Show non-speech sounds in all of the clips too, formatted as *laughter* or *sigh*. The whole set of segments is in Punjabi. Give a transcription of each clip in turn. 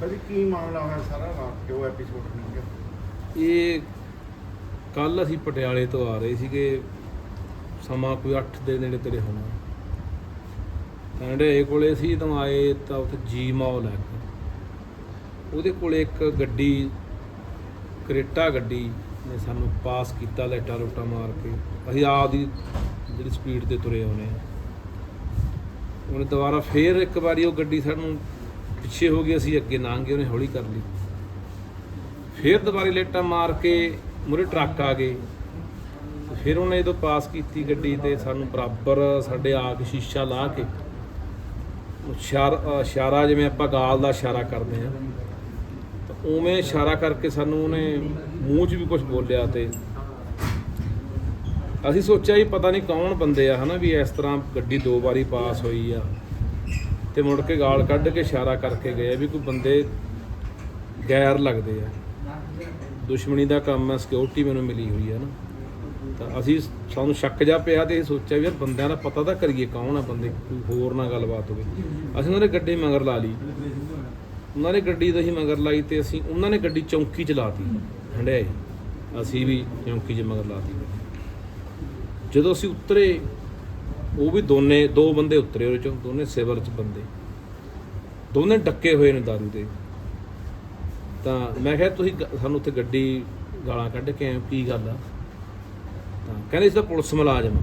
ਭਾਜੀ, ਕੀ ਮਾਮਲਾ ਹੋਇਆ ਸਾਰਾ ਰਾਤ ਕਿਉਂ ਐਪੀਸੋਡ ਨਹੀਂ ਗਿਆ ਇਹ ਕੱਲ ਅਸੀਂ ਪਟਿਆਲੇ ਤੋਂ ਆ ਰਹੇ ਸੀਗੇ। ਸਮਾਂ ਕੋਈ 8 ਦੇ ਨੇੜੇ ਤੇਰੇ ਹੋਣਾ। ਕਹਿੰਦੇ ਕੋਲੇ ਸੀ ਜਦੋਂ ਆਏ ਤਾਂ ਉੱਥੇ ਜੀ ਮਾਲ ਹੈ ਉਹਦੇ ਕੋਲੇ ਇੱਕ ਗੱਡੀ, ਕਰੇਟਾ ਗੱਡੀ ਨੇ ਸਾਨੂੰ ਪਾਸ ਕੀਤਾ ਲੈਟਾ ਲੋਟਾ ਮਾਰ ਕੇ। ਅਸੀਂ ਆਪ ਦੀ ਜਿਹੜੀ ਸਪੀਡ ਤੇ ਤੁਰੇ ਆਉਨੇ ਉਹਨੇ ਦੁਬਾਰਾ ਫੇਰ ਇੱਕ ਵਾਰੀ ਉਹ ਗੱਡੀ ਸਾਨੂੰ ਪਿੱਛੇ ਹੋ ਗਏ, ਅਸੀਂ ਅੱਗੇ ਲੰਘ ਗਏ, ਉਹਨੇ ਹੌਲੀ ਕਰ ਲਈ। ਫਿਰ ਦੁਬਾਰੇ ਲੇਟਾਂ ਮਾਰ ਕੇ ਮੁਰੇ ਟਰੱਕ ਆ ਗਏ। ਫਿਰ ਉਹਨੇ ਜਦੋਂ ਪਾਸ ਕੀਤੀ ਗੱਡੀ ਤੇ ਸਾਨੂੰ ਬਰਾਬਰ ਸਾਡੇ ਆ ਕੇ ਸ਼ੀਸ਼ਾ ਲਾ ਕੇ, ਉਹ ਇਸ਼ਾਰਾ ਜਿਵੇਂ ਆਪਾਂ ਗਾਲ ਦਾ ਇਸ਼ਾਰਾ ਕਰਦੇ ਆ ਤਾਂ ਉਵੇਂ ਇਸ਼ਾਰਾ ਕਰਕੇ ਸਾਨੂੰ ਉਹਨੇ ਮੂੰਹ 'ਚ ਵੀ ਕੁਝ ਬੋਲਿਆ ਤੇ ਅਸੀਂ ਸੋਚਿਆ ਵੀ ਪਤਾ ਨਹੀਂ ਕੌਣ ਬੰਦੇ ਆ, ਹਨਾ, ਵੀ ਇਸ ਤਰ੍ਹਾਂ ਗੱਡੀ ਦੋ ਵਾਰੀ ਪਾਸ ਹੋਈ ਆ। ਤੇ ਮੁੜ ਕੇ ਗਾਲ ਕੱਢ ਕੇ ਇਸ਼ਾਰਾ ਕਰਕੇ ਗਏ ਵੀ ਕੋਈ ਬੰਦੇ ਗੈਰ ਲੱਗਦੇ ਆ। ਦੁਸ਼ਮਣੀ ਦਾ ਕੰਮ ਹੈ ਸਿਕਿਉਰਿਟੀ ਮੈਨੂੰ ਮਿਲੀ ਹੋਈ ਹੈ ਨਾ। ਤਾਂ ਅਸੀਂ ਸਾਨੂੰ ਸ਼ੱਕ ਜਾ ਪਿਆ ਤੇ ਇਹ ਸੋਚਿਆ ਵੀ ਯਾਰ ਬੰਦਿਆਂ ਦਾ ਪਤਾ ਤਾਂ ਕਰੀਏ ਕੌਣ ਆ ਬੰਦੇ, ਕੋਈ ਹੋਰ ਨਾ ਗੱਲਬਾਤ ਹੋਵੇ। ਅਸੀਂ ਉਹਨਾਂ ਨੇ ਗੱਡੀ ਮਗਰ ਲਾ ਲਈ। ਉਹਨਾਂ ਨੇ ਗੱਡੀ ਤਾਂ ਹੀ ਮਗਰ ਲਾਈ ਤੇ ਅਸੀਂ ਉਹਨਾਂ ਨੇ ਗੱਡੀ ਚੌਂਕੀ ਚ ਲਾਤੀ ਹੰਡਿਆਏ ਅਸੀਂ ਵੀ ਚੌਂਕੀ 'ਚ ਮਗਰ ਲਾਤੀ। ਜਦੋਂ ਅਸੀਂ ਉਤਰੇ, ਉਹ ਵੀ ਦੋਨੇ, ਦੋ ਬੰਦੇ ਉਤਰੇ ਉਹਦੇ ਚੋਂ, ਦੋਨੇ ਸਿਵਲ ਚ ਬੰਦੇ। ਦੋਨੇ ਡੱਕੇ ਹੋਏ ਨੇ ਦਾਰੂ ਦੇ। ਤਾਂ ਮੈਂ ਕਿਹਾ ਤੁਸੀਂ ਗ- ਸਾਨੂੰ ਉੱਥੇ ਗੱਡੀ ਗਾਲਾਂ ਕੱਢ ਕੇ ਆਏ ਹੋ, ਕੀ ਗੱਲ ਆ? ਤਾਂ ਕਹਿੰਦੇ ਇਸ ਦਾ ਪੁਲਿਸ ਮੁਲਾਜ਼ਮ ਆ।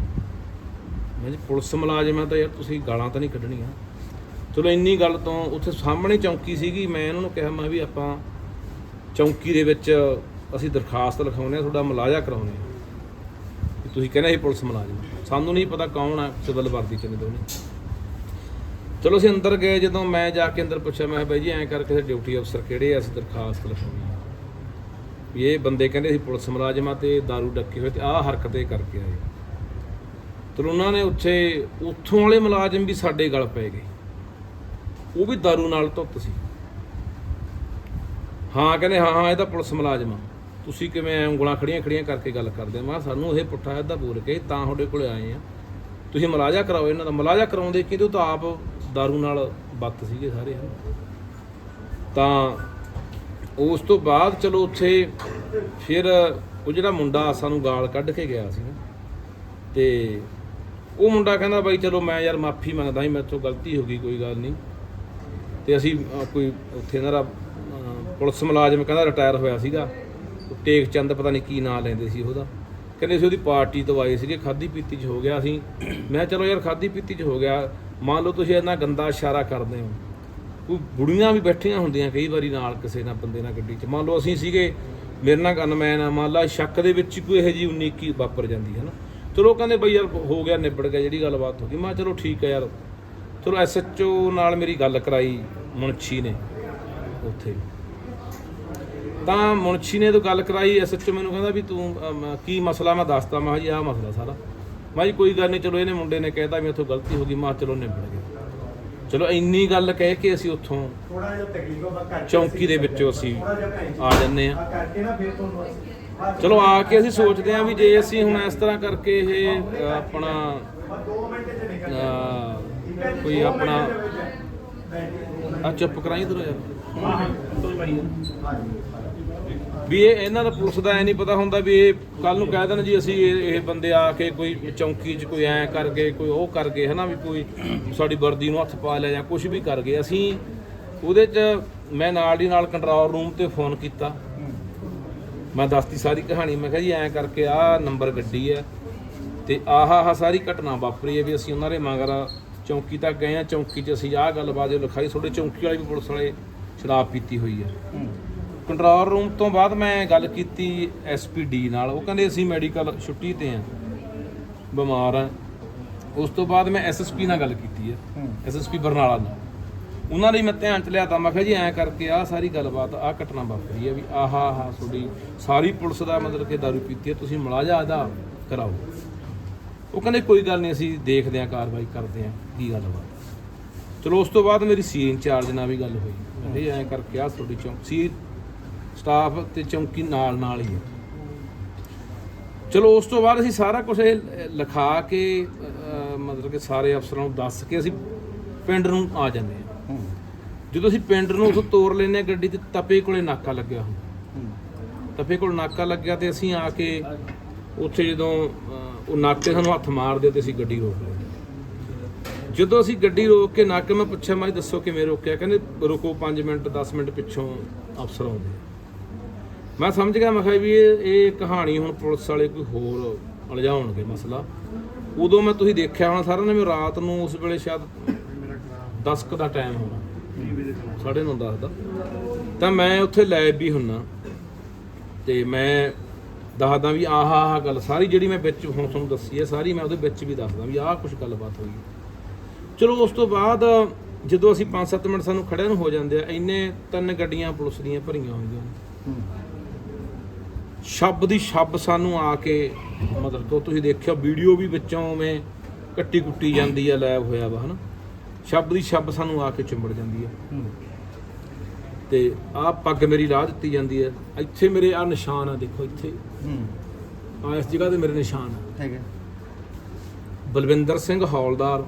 ਮੈਂ ਜੀ ਪੁਲਿਸ ਮੁਲਾਜ਼ਮ ਆ ਤਾਂ ਯਾਰ ਤੁਸੀਂ ਗਾਲਾਂ ਤਾਂ ਨਹੀਂ ਕੱਢਣੀਆਂ। ਚਲੋ ਇੰਨੀ ਗੱਲ ਤੋਂ ਉੱਥੇ ਸਾਹਮਣੇ ਚੌਂਕੀ ਸੀਗੀ ਮੈਂ ਇਹਨਾਂ ਨੂੰ ਕਿਹਾ ਮੈਂ ਵੀ ਆਪਾਂ ਚੌਂਕੀ ਦੇ ਵਿੱਚ ਅਸੀਂ ਦਰਖਾਸਤ ਲਿਖਾਉਂਦੇ ਆ ਤੁਹਾਡਾ ਮੁਲਾਜ਼ਾ ਕਰਾਉਂਦੇ ਆ ਵੀ ਤੁਸੀਂ ਕਹਿੰਦੇ ਸੀ ਪੁਲਿਸ ਮੁਲਾਜ਼ਮ। ਸਾਨੂੰ ਨਹੀਂ ਪਤਾ ਕੌਣ ਆ ਸਿਵਲ ਵਰਦੀ ਚ ਨੇ ਦੋਨੇ ਚਲੋ ਅਸੀਂ ਅੰਦਰ ਗਏ ਜਦੋਂ ਮੈਂ ਜਾ ਕੇ ਅੰਦਰ ਪੁੱਛਿਆ ਮੈਂ ਕਿਹਾ ਬਾਈ ਜੀ ਐਂ ਕਰਕੇ ਤੇ ਡਿਊਟੀ ਅਫਸਰ ਕਿਹੜੇ ਆ ਅਸੀਂ ਦਰਖਾਸਤ ਲਿਖਾਉਣੀ ਆ ਵੀ ਇਹ ਬੰਦੇ ਕਹਿੰਦੇ ਸੀ ਪੁਲਿਸ ਮੁਲਾਜ਼ਮ ਆ ਤੇ दारू ਡੱਕੇ ਹੋਏ ਤੇ ਆਹ ਹਰਕਤ ਇਹ ਕਰਕੇ ਆਏ ਚਲੋ ਉਹਨਾਂ ਨੇ ਉੱਥੇ ਉੱਥੋਂ ਵਾਲੇ ਮੁਲਾਜ਼ਮ ਵੀ ਸਾਡੇ ਗਲ ਪੈ ਗਏ ਉਹ ਵੀ दारू ਨਾਲ ਧੁੱਤ ਸੀ ਹਾਂ ਕਹਿੰਦੇ ਹਾਂ ਹਾਂ ਇਹ ਤਾਂ ਪੁਲਿਸ ਮੁਲਾਜ਼ਮ ਆ ਤੁਸੀਂ ਕਿਵੇਂ ਐਂ ਉਂਗਲਾਂ ਖੜੀਆਂ ਖੜੀਆਂ ਕਰਕੇ ਗੱਲ ਕਰਦੇ ਮੈਂ ਕਿਹਾ ਸਾਨੂੰ ਇਹ ਪੁੱਠਾ ਏਦਾਂ ਬੋਲ ਕੇ ਤਾਂ ਤੁਹਾਡੇ ਕੋਲੇ ਆਏ ਆ ਤੁਸੀਂ ਮਲਾਜਾ ਕਰਾਓ ਇਹਨਾਂ ਦਾ ਮਲਾਜਾ ਕਰਾਉਂਦੇ ਕਿਦੋਂ ਤਾਂ ਆਪ दारू ਨਾਲ ਬੱਤ ਸੀਗੇ ਸਾਰੇ ਹਨ ਤਾਂ ਉਸ ਤੋਂ ਬਾਅਦ ਚਲੋ ਉੱਥੇ ਫਿਰ ਉਹ ਜਿਹੜਾ ਮੁੰਡਾ ਸਾਨੂੰ ਗਾਲ ਕੱਢ ਕੇ ਗਿਆ ਸੀ ਨਾ ਤੇ ਉਹ ਮੁੰਡਾ ਕਹਿੰਦਾ ਬਾਈ ਚਲੋ ਮੈਂ ਯਾਰ ਮਾਫੀ ਮੰਗਦਾ ਸੀ ਮੇਰੇ ਤੋਂ ਗਲਤੀ ਹੋ ਗਈ ਕੋਈ ਗੱਲ ਨਹੀਂ ਤੇ ਅਸੀਂ ਕੋਈ ਉੱਥੇ ਇਹਨਾਂ ਦਾ ਪੁਲਿਸ ਮੁਲਾਜ਼ਮ ਕਹਿੰਦਾ ਰਿਟਾਇਰ ਹੋਇਆ ਸੀਗਾ ਟੇਕ ਚੰਦ ਪਤਾ ਨਹੀਂ ਕੀ ਨਾਂ ਲੈਂਦੇ ਸੀ ਉਹਦਾ ਕਹਿੰਦੇ ਸੀ ਉਹਦੀ ਪਾਰਟੀ ਤੋਂ ਆਏ ਸੀਗੇ ਖਾਦੀ ਪੀਤੀ ਚ ਹੋ ਗਿਆ ਅਸੀਂ ਮੈਂ ਚਲੋ ਯਾਰ ਖਾਦੀ ਪੀਤੀ ਚ ਹੋ ਗਿਆ ਮੰਨ ਲਓ ਤੁਸੀਂ ਇੰਨਾ ਗੰਦਾ ਇਸ਼ਾਰਾ ਕਰਦੇ ਹੋ, ਕੋਈ ਬੁੜੀਆਂ ਵੀ ਬੈਠੀਆਂ ਹੁੰਦੀਆਂ ਕਈ ਵਾਰੀ ਨਾਲ ਕਿਸੇ ਨਾਲ, ਬੰਦੇ ਨਾਲ ਗੱਡੀ 'ਚ। ਮੰਨ ਲਓ ਅਸੀਂ ਸੀਗੇ, ਮੇਰੇ ਨਾਲ ਗਨਮੈਨ ਆ, ਮੰਨ ਲਾ ਸ਼ੱਕ ਦੇ ਵਿੱਚ ਕੋਈ ਇਹੋ ਜਿਹੀ ਉਨੀਕੀ ਵਾਪਰ ਜਾਂਦੀ ਹੈ ਨਾ। ਚਲੋ ਕਹਿੰਦੇ ਬਈ ਯਾਰ ਹੋ ਗਿਆ, ਨਿਬੜ ਗਿਆ, ਜਿਹੜੀ ਗੱਲਬਾਤ ਹੋ ਗਈ, ਮੈਂ ਕਿਹਾ ਚਲੋ ਠੀਕ ਹੈ ਯਾਰ। ਚਲੋ ਐਸਐਚਓ ਨਾਲ ਮੇਰੀ ਗੱਲ ਕਰਾਈ ਮੁਨਸ਼ੀ ਨੇ ਉੱਥੇ। ਤਾਂ ਮੁਨਸ਼ੀ ਨੇ ਜਦੋਂ ਗੱਲ ਕਰਾਈ ਐਸਐਚਓ ਮੈਨੂੰ ਕਹਿੰਦਾ ਵੀ ਤੂੰ ਕੀ ਮਸਲਾ? ਮੈਂ ਦੱਸਦਾ ਮੈਂ ਕਿਹਾ ਜੀ ਆਹ ਮਸਲਾ ਸਾਰਾ। ਮੈਂ ਜੀ ਕੋਈ ਗੱਲ ਨਹੀਂ ਚਲੋ ਇਹਨੇ ਮੁੰਡੇ ਨੇ ਕਹਿਤਾ ਵੀ ਇੱਥੋਂ ਗਲਤੀ ਹੋ ਗਈ ਮੈਂ ਚਲੋ ਨਿਬੜ ਗਿਆ ਚਲੋ ਇੰਨੀ ਗੱਲ ਕਹਿ ਕੇ ਅਸੀਂ ਉੱਥੋਂ ਥੋੜਾ ਜਿਹਾ ਤਕਲੀਫ ਆ ਕਰਕੇ ਚੌਂਕੀ ਦੇ ਵਿੱਚੋਂ ਅਸੀਂ ਆ ਜੰਨੇ ਆ ਕਰਕੇ ਨਾ ਫਿਰ ਤੁਹਾਨੂੰ ਚਲੋ ਆ ਕੇ ਅਸੀਂ ਸੋਚਦੇ ਆ ਵੀ ਜੇ ਅਸੀਂ ਹੁਣ ਇਸ ਤਰ੍ਹਾਂ ਕਰਕੇ ਇਹ ਆਪਣਾ 2 ਮਿੰਟ ਚ ਨਿਕਲ ਅ, ਕੋਈ ਆਪਣਾ ਆ ਚੁੱਪ ਕਰਾਈ ਯਾਰ। ਵੀ ਇਹ ਇਹਨਾਂ ਦਾ ਪੁਲਿਸ ਦਾ ਐ ਨਹੀਂ ਪਤਾ ਹੁੰਦਾ ਵੀ ਇਹ ਕੱਲ ਨੂੰ ਕਹਿ ਦੇਣ ਜੀ ਅਸੀਂ ਇਹ ਇਹ ਬੰਦੇ ਆ ਕੇ ਕੋਈ ਚੌਂਕੀ 'ਚ ਕੋਈ ਐ ਕਰ ਗਏ, ਕੋਈ ਉਹ ਕਰ ਗਏ, ਹਨਾ ਵੀ ਕੋਈ ਸਾਡੀ ਵਰਦੀ ਨੂੰ ਹੱਥ ਪਾ ਲਿਆ ਜਾਂ ਕੁਝ ਵੀ ਕਰ ਗਏ। ਅਸੀਂ ਉਹਦੇ 'ਚ ਮੈਂ ਨਾਲ ਦੀ ਨਾਲ ਕੰਟਰੋਲ ਰੂਮ ਤੇ ਫੋਨ ਕੀਤਾ। ਮੈਂ ਦੱਸਤੀ ਸਾਰੀ ਕਹਾਣੀ, ਮੈਂ ਕਿਹਾ ਜੀ ਐਂ ਕਰਕੇ ਆਹ ਨੰਬਰ ਗੱਡੀ ਹੈ ਤੇ ਆਹ ਆਹ ਸਾਰੀ ਘਟਨਾ ਵਾਪਰੀ ਹੈ ਵੀ ਅਸੀਂ ਉਹਨਾਂ ਦੇ ਮਗਰ ਚੌਂਕੀ ਤੱਕ ਗਏ ਆ ਚੌਂਕੀ 'ਚ ਅਸੀਂ ਆਹ ਗੱਲਬਾਤ ਜੋ ਲਿਖਾਈ, ਤੁਹਾਡੇ ਚੌਂਕੀ ਵਾਲੇ ਵੀ ਪੁਲਿਸ ਵਾਲੇ ਸ਼ਰਾਬ ਪੀਤੀ ਹੋਈ ਹੈ। ਕੰਟਰੋਲ ਰੂਮ ਤੋਂ ਬਾਅਦ ਮੈਂ ਗੱਲ ਕੀਤੀ ਐਸਪੀਡੀ ਨਾਲ। ਉਹ ਕਹਿੰਦੇ ਅਸੀਂ ਮੈਡੀਕਲ ਛੁੱਟੀ ਤੇ ਆ ਬਿਮਾਰ ਆ। ਉਸ ਤੋਂ ਬਾਅਦ ਮੈਂ ਐਸਐਸਪੀ ਨਾਲ ਗੱਲ ਕੀਤੀ ਹੈ। ਐਸਐਸਪੀ ਬਰਨਾਲਾ ਨਾਲ। ਉਹਨਾਂ ਨੇ ਮੈਂ ਧਿਆਨ ਚ ਲਿਆ ਤਾਂ ਮੈਂ ਕਿਹਾ ਜੀ ਐਂ ਕਰਕੇ ਆਹ ਸਾਰੀ ਗੱਲਬਾਤ ਆਹ ਘਟਨਾ ਵਾਪਰੀ ਹੈ ਵੀ ਆਹਾ ਆਹਾ ਤੁਹਾਡੀ ਸਾਰੀ ਪੁਲਿਸ ਦਾ ਮਤਲਬ ਕਿ ਦਾਰੂ ਪੀਤੀ ਹੈ ਤੁਸੀਂ ਮੁਲਾਜ਼ਾ ਇਹਦਾ ਕਰਾਓ। ਉਹ ਕਹਿੰਦੇ ਕੋਈ ਗੱਲ ਨਹੀਂ ਅਸੀਂ ਦੇਖਦੇ ਹਾਂ ਕਾਰਵਾਈ ਕਰਦੇ ਹਾਂ ਕੀ ਗੱਲਬਾਤ ਚਲੋ ਉਸ ਤੋਂ ਬਾਅਦ ਮੇਰੀ ਸੀ ਇੰਚਾਰਜ ਨਾਲ ਵੀ ਗੱਲ ਹੋਈ। ਕਹਿੰਦੇ ਐਂ ਕਰਕੇ ਆਹ ਤੁਹਾਡੀ ਚੌਂਕ ਸੀ ਸਟਾਫ ਤੇ ਚੌਂਕੀ ਨਾਲ ਨਾਲ ਹੀ ਹੈ। ਚਲੋ ਉਸ ਤੋਂ ਬਾਅਦ ਅਸੀਂ ਸਾਰਾ ਕੁਝ ਇਹ ਲਿਖਾ ਕੇ ਮਤਲਬ ਕਿ ਸਾਰੇ ਅਫਸਰਾਂ ਨੂੰ ਦੱਸ ਕੇ ਅਸੀਂ ਪਿੰਡ ਨੂੰ ਆ ਜਾਂਦੇ ਹਾਂ। ਜਦੋਂ ਅਸੀਂ ਪਿੰਡ ਨੂੰ ਉੱਥੋਂ ਤੋਰ ਲੈਨੇ ਗੱਡੀ ਤੇ ਤਪੇ ਕੋਲੇ ਨਾਕਾ ਲੱਗਿਆ ਹੁੰਦਾ। ਤਪੇ ਕੋਲ ਨਾਕਾ ਲੱਗਿਆ ਤੇ ਅਸੀਂ ਆ ਕੇ ਉੱਥੇ ਜਦੋਂ ਉਹ ਨਾਕੇ ਸਾਨੂੰ ਹੱਥ ਮਾਰਦੇ ਤੇ ਅਸੀਂ ਗੱਡੀ ਰੋਕ ਲਈ। ਜਦੋਂ ਅਸੀਂ ਗੱਡੀ ਰੋਕ ਕੇ ਨਾਕੇ ਮੈਂ ਪੁੱਛਿਆ ਮੈਂ ਦੱਸੋ ਕਿਵੇਂ ਰੋਕਿਆ? ਕਹਿੰਦੇ ਰੁਕੋ 5 ਮਿੰਟ 10 ਮਿੰਟ ਪਿੱਛੋਂ ਅਫਸਰ ਆਉਂਦੇ। ਮੈਂ ਸਮਝ ਗਿਆ, ਮੈਂ ਕਿਹਾ ਵੀ ਇਹ ਇਹ ਕਹਾਣੀ ਹੁਣ ਪੁਲਿਸ ਵਾਲੇ ਕੋਈ ਹੋਰ ਉਲਝਾਉਣਗੇ ਮਸਲਾ। ਉਦੋਂ ਮੈਂ ਤੁਸੀਂ ਦੇਖਿਆ ਹੋਣਾ ਸਾਰਿਆਂ ਨੇ ਵੀ ਰਾਤ ਨੂੰ ਉਸ ਵੇਲੇ ਸ਼ਾਇਦ ਮੇਰਾ 10 ਕੁ ਦਾ ਟਾਈਮ ਹੋਣਾ। ਟੀਵੀ ਦੇ ਖਿਲਾਫ ਸਾਢੇ ਨੌ, ਦਸ ਦਾ। ਤਾਂ ਮੈਂ ਉੱਥੇ ਲੈਬ ਵੀ ਹੁੰਨਾ। ਤੇ ਮੈਂ ਦੱਸਦਾ ਵੀ ਆਹ ਆਹ ਗੱਲ ਸਾਰੀ ਜਿਹੜੀ ਮੈਂ ਵਿੱਚ ਹੁਣ ਤੁਹਾਨੂੰ ਦੱਸੀ ਹੈ, ਸਾਰੀ ਮੈਂ ਉਹਦੇ ਵਿੱਚ ਵੀ ਦੱਸਦਾ ਵੀ ਆਹ ਕੁਝ ਗੱਲਬਾਤ ਹੋਈ। ਚਲੋ ਉਸ ਤੋਂ ਬਾਅਦ ਜਦੋਂ ਅਸੀਂ 5-7 ਮਿੰਟ ਸਾਨੂੰ ਖੜਿਆਂ ਨੂੰ ਹੋ ਜਾਂਦੇ ਆ, ਇੰਨੇ ਤਿੰਨ ਗੱਡੀਆਂ ਪੁਲਿਸ ਦੀਆਂ ਭਰੀਆਂ ਹੋਈਆਂ ਨੇ। ਸ਼ਬ ਦੀ ਸ਼ਬ ਸਾਨੂੰ ਆ ਕੇ ਮਤਲਬ ਕਿ ਤੁਸੀਂ ਦੇਖਿਆ ਵੀਡੀਓ ਵੀ ਵਿੱਚੋਂ ਉਵੇਂ ਕੱਟੀ ਕੁੱਟੀ ਜਾਂਦੀ ਆ ਲੈਬ ਹੋਇਆ ਵਾ ਹਨਾ? ਸ਼ਬ ਦੀ ਸ਼ਬ ਸਾਨੂੰ ਆ ਕੇ ਚਿੰਬੜ ਜਾਂਦੀ ਆ। ਤੇ ਆਹ ਪੱਗ ਮੇਰੀ ਲਾਹ ਦਿੱਤੀ ਜਾਂਦੀ ਹੈ ਇੱਥੇ ਮੇਰੇ ਆ ਨਿਸ਼ਾਨ ਆ ਦੇਖੋ ਇੱਥੇ। ਆ ਇਸ ਜਗ੍ਹਾ ਤੇ ਮੇਰੇ ਨਿਸ਼ਾਨ ਆ। ਠੀਕ ਹੈ। ਬਲਵਿੰਦਰ ਸਿੰਘ ਹੌਲਦਾਰ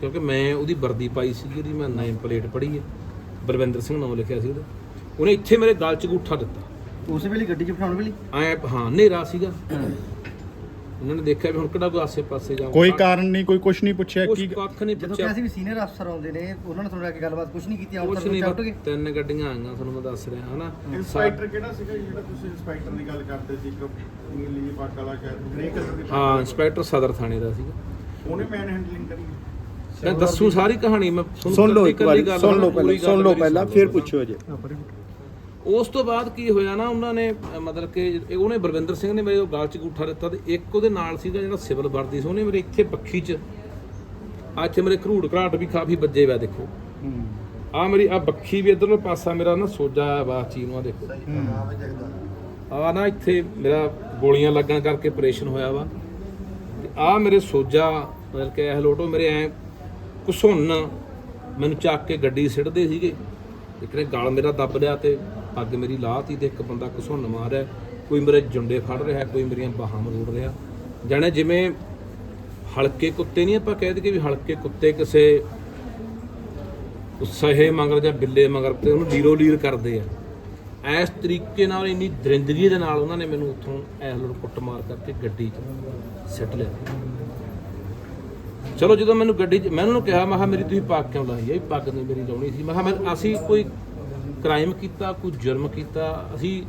ਕਿਉਂਕਿ ਮੈਂ ਉਹਦੀ ਵਰਦੀ ਪਾਈ ਸੀ ਉਹਦੀ ਮੈਂ ਨੇਮ ਪਲੇਟ ਪੜ੍ਹੀ ਹੈ ਬਲਵਿੰਦਰ ਸਿੰਘ ਨਾਮ ਲਿਖਿਆ ਸੀ ਉਹਦਾ। ਉਹਨੇ ਇੱਥੇ ਮੇਰੇ ਗਲ 'ਚ ਅੰਗੂਠਾ ਦਿੱਤਾ। ਉਸੇ ਵੇਲੇ ਗੱਡੀ ਚ ਬਿਠਾਉਣ ਵੇਲੇ? ਐ ਹਾਂ ਹਨੇਰਾ ਸੀਗਾ। ਉਹਨਾਂ ਨੇ ਦੇਖਿਆ ਵੀ ਹੁਣ ਕਿਹੜਾ ਕੋਈ ਆਸੇ-ਪਾਸੇ ਜਾ ਕੋਈ ਕਾਰਨ ਨਹੀਂ ਕੋਈ ਕੁਝ ਨਹੀਂ ਪੁੱਛਿਆ ਕੁਛ ਕੀ ਕੱਖ ਨਹੀਂ ਜਦੋਂ ਪੁੱਛਿਆ। ਕਿਹਾ ਸੀ ਵੀ ਸੀਨੀਅਰ ਅਫਸਰ ਆਉਂਦੇ ਨੇ ਉਹਨਾਂ ਨੇ ਤੁਹਾਡੇ ਨਾਲ ਗੱਲਬਾਤ ਕੁਝ ਨਹੀਂ ਕੀਤੀ ਕੁਛ ਨਹੀਂ ਉੱਠ ਗਏ ਤਿੰਨ ਗੱਡੀਆਂ ਆਈਆਂ ਤੁਹਾਨੂੰ ਮੈਂ ਦੱਸ ਰਿਹਾ ਹਨਾ। ਇੰਸਪੈਕਟਰ ਕਿਹੜਾ ਸੀਗਾ ਜੀ ਜਿਹੜਾ ਤੁਸੀਂ ਇੰਸਪੈਕਟਰ ਦੀ ਗੱਲ ਕਰਦੇ ਸੀ ਇੱਕ ਨੀਲੀ ਪੱਗ ਵਾਲਾ ਸ਼ਾਇਦ ਗ੍ਰੇ ਕਲਰ ਦੀ ਪੱਗ ਹਾਂ। ਇੰਸਪੈਕਟਰ ਸਦਰ ਥਾਣੇ ਦਾ ਸੀਗਾ। ਉਹਨੇ ਮੈਨ ਹੈਂਡਲਿੰਗ ਕਰੀ। ਮੈਂ ਦੱਸੂ ਸਾਰੀ ਕਹਾਣੀ ਮੈਂ ਤੁਹਾਨੂੰ ਸੁਣ ਲਓ ਇੱਕ ਵਾਰੀ ਸੁਣ ਲਓ ਪਹਿਲਾਂ ਸੁਣ ਲਓ ਪਹਿਲਾਂ ਫਿਰ ਪੁੱਛਿਓ ਜੇ ਉਸ ਤੋਂ ਬਾਅਦ ਕੀ ਹੋਇਆ ਨਾ ਉਹਨਾਂ ਨੇ ਮਤਲਬ ਕਿ ਇਹ ਉਹਨੇ ਬਲਵਿੰਦਰ ਸਿੰਘ ਨੇ ਮੇਰੇ ਉਹ ਗਾਲ 'ਚ ਅੰਗੂਠਾ ਦਿੱਤਾ ਤੇ ਇੱਕ ਉਹਦੇ ਨਾਲ ਸੀਗਾ ਜਿਹੜਾ ਸਿਵਲ ਵਰਦੀ ਸੀ ਉਹਨੇ ਮੇਰੇ ਇੱਥੇ ਪੱਖੀ 'ਚ ਆ ਇੱਥੇ ਮੇਰੇ ਘਰੂੜ ਘਰਾਟ ਵੀ ਕਾਫੀ ਵੱਜੇ ਹੋਇਆ ਦੇਖੋ। ਆ ਮੇਰੀ ਆ ਬੱਖੀ ਵੀ ਇਧਰਲੇ ਪਾਸਾ ਮੇਰਾ ਨਾ ਸੋਜਾ ਆ ਬਾਤ ਚੀਜ਼ ਨੂੰ ਆ ਦੇਖੋ। ਆ ਨਾ ਇੱਥੇ ਮੇਰਾ ਗੋਲੀਆਂ ਲੱਗਣ ਕਰਕੇ ਆਪਰੇਸ਼ਨ ਹੋਇਆ ਵਾ। ਤੇ ਆ ਮੇਰੇ ਸੋਜਾ ਮਤਲਬ ਕਿ ਇਹ ਲੋਟੋ ਮੇਰੇ ਐ ਘੁਸੁੰਨ ਮੈਨੂੰ ਚੱਕ ਕੇ ਗੱਡੀ ਸਿੱਟਦੇ ਸੀਗੇ। ਇੱਕ ਨੇ ਗਲ ਮੇਰਾ ਦੱਬ ਲਿਆ ਤੇ ਪੱਗ ਮੇਰੀ ਲਾਹਤੀ ਤੇ ਇੱਕ ਬੰਦਾ ਘੁਸੁੰਨ ਰਿਹਾ, ਕੋਈ ਮੇਰੇ ਜੁੰਡੇ ਫੜ ਰਿਹਾ, ਕੋਈ ਮੇਰੀਆਂ ਬਾਹਾਂ ਮਰੋੜ ਰਿਹਾ। ਜਾਣੇ ਜਿਵੇਂ ਹਲਕੇ ਕੁੱਤੇ ਨਹੀਂ ਆਪਾਂ ਕਹਿ ਦਈਏ ਵੀ ਹਲਕੇ ਕੁੱਤੇ ਕਿਸੇ ਸਹੇ ਮਗਰ ਜਾਂ ਬਿੱਲੇ ਮਗਰ ਤੇ ਉਹਨੂੰ ਲੀਰੋ ਲੀਰ ਕਰਦੇ ਆ। ਇਸ ਤਰੀਕੇ ਨਾਲ ਇੰਨੀ ਦਰਿੰਦਗੀ ਦੇ ਨਾਲ ਉਹਨਾਂ ਨੇ ਮੈਨੂੰ ਉੱਥੋਂ ਐਸ ਲੋਟ ਕੁੱਟ ਮਾਰ ਕਰਕੇ ਗੱਡੀ 'ਚ ਸਿੱਟ ਲਿਆ। ਚਲੋ ਜਦੋਂ ਮੈਨੂੰ ਗੱਡੀ 'ਚ ਮੈਂ ਉਹਨਾਂ ਨੂੰ ਕਿਹਾ, ਮੈਂ ਕਿਹਾ, ਮੇਰੀ ਤੁਸੀਂ ਪੱਗ ਕਿਉਂ ਲਾਈ ਹੈ? ਇਹ ਪੱਗ ਨਹੀਂ ਮੇਰੀ ਲਾਉਣੀ ਸੀ। ਮੈਂ ਕਿਹਾ, ਮੈਂ ਅਸੀਂ ਕੋਈ ਕ੍ਰਾਈਮ ਕੀਤਾ, ਕੋਈ ਜੁਰਮ ਕੀਤਾ, ਅਸੀਂ